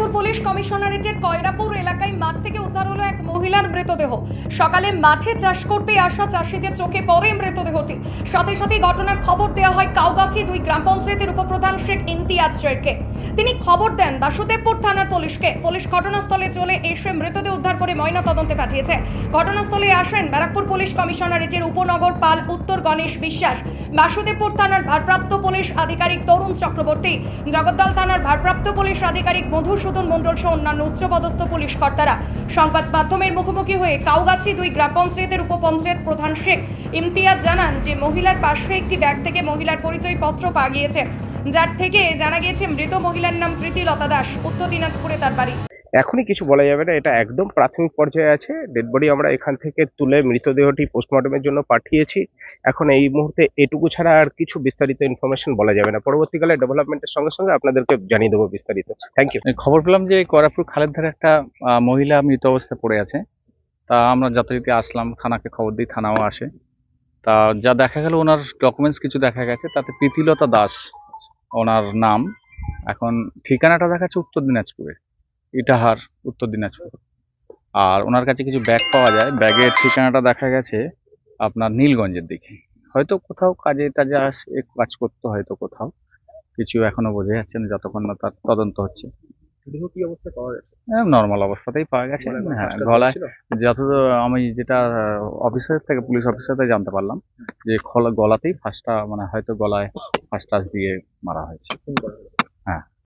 Barrackpore police কমিশনারেটের Koyrapur এলাকায় মাঠ থেকে উদ্ধার হলো এক মহিলার মৃতদেহ। সকালে মাঠে চাষ করতে আসা চাষিদের চোখে পড়ে মৃতদেহটি। সাথে সাথে ঘটনার খবর দেওয়া হয় কাউগাছি দুই গ্রাম পঞ্চায়েতের উপপ্রধান শেখ ইমতিয়াজ শেখকে তিনি খবর দেন বাসুদেবপুর থানার পুলিশকে। পুলিশ ঘটনাস্থলে চলে এসে মৃতদেহ উদ্ধার করে ময়না তদন্তে পাঠিয়েছে। ঘটনাস্থলে আসেন ব্যারাকপুর পুলিশ কমিশনারেটের উপনগর পাল উত্তর গণেশ বিশ্বাস। বাসুদেবপুর থানার ভারপ্রাপ্ত পুলিশ আধিকারিক তরুণ চক্রবর্তী, জগদ্দল থানার ভারপ্রাপ্ত পুলিশ আধিকারিক মধুসূদন মণ্ডল সহ অন্যান্য উচ্চপদস্থ পুলিশ কর্তারা। সংবাদ মাধ্যমের মুখোমুখি হয়ে কাউগাছি দুই গ্রাম পঞ্চায়েতের উপপঞ্চায়েত প্রধান শেখ ইমতিয়াজ জানান যে মহিলার পাশে একটি ব্যাগ থেকে মহিলার পরিচয়পত্র পাওয়া গিয়েছে যার থেকে জানা গিয়েছে মৃত মহিলার নাম প্রীতিলতা দাস উত্তর দিনাজপুরে তার বাড়ি। এখনই কিছু বলা যাবে না এটা একদম প্রাথমিক পর্যায়ে আছে ডেড বডি আমরা এখান থেকে তুলে মৃতদেহটি পোস্টমর্টমের জন্য পাঠিয়েছি। এখন এই মুহূর্তে এটুকু ছাড়া আর কিছু বিস্তারিত ইনফরমেশন বলা যাবে না। পরবর্তীকালে ডেভেলপমেন্টের সঙ্গে সঙ্গে আপনাদেরকে জানিয়ে দেবো বিস্তারিত। থ্যাংক ইউ খবর পেলাম যে করাপুর খালের ধারে একটা আহ, মহিলা মৃত অবস্থায় পড়ে আছে। তা আমরা যথারীতি আসলাম থানাকে খবর দিই থানাও আসে। তা যা দেখা গেল ওনার ডকুমেন্টস কিছু দেখা গেছে, তাতে প্রীতিলতা দাস ওনার নাম। এখন ঠিকানাটা দেখাচ্ছে উত্তর দিনাজপুরে, ইটাহার, উত্তর দিনাজপুর। আর ওনার কাছে কিছু ব্যাগ পাওয়া যায় ব্যাগের ঠিকানাটা দেখা গেছে আপনার নীলগঞ্জের দিকে। হয়তো কোথাও কাজে টাজে আসে কাজ করতে হয়তো কোথাও, কিছু এখনও বোঝা যাচ্ছে না যতক্ষণ না তার তদন্ত হচ্ছে। দেহ কি অবস্থা পাওয়া গেছে? নর্মাল অবস্থাতেই পাওয়া গেছে। হ্যাঁ গলায় যতদূর আমি যেটা অফিসার থেকে পুলিশ অফিসার থেকে জানতে পারলাম যে খোলা গলাতেই ফার্স্টটা মানে হয়তো গলায় ফার্স্ট টাচ দিয়ে মারা হয়েছে। হ্যাঁ।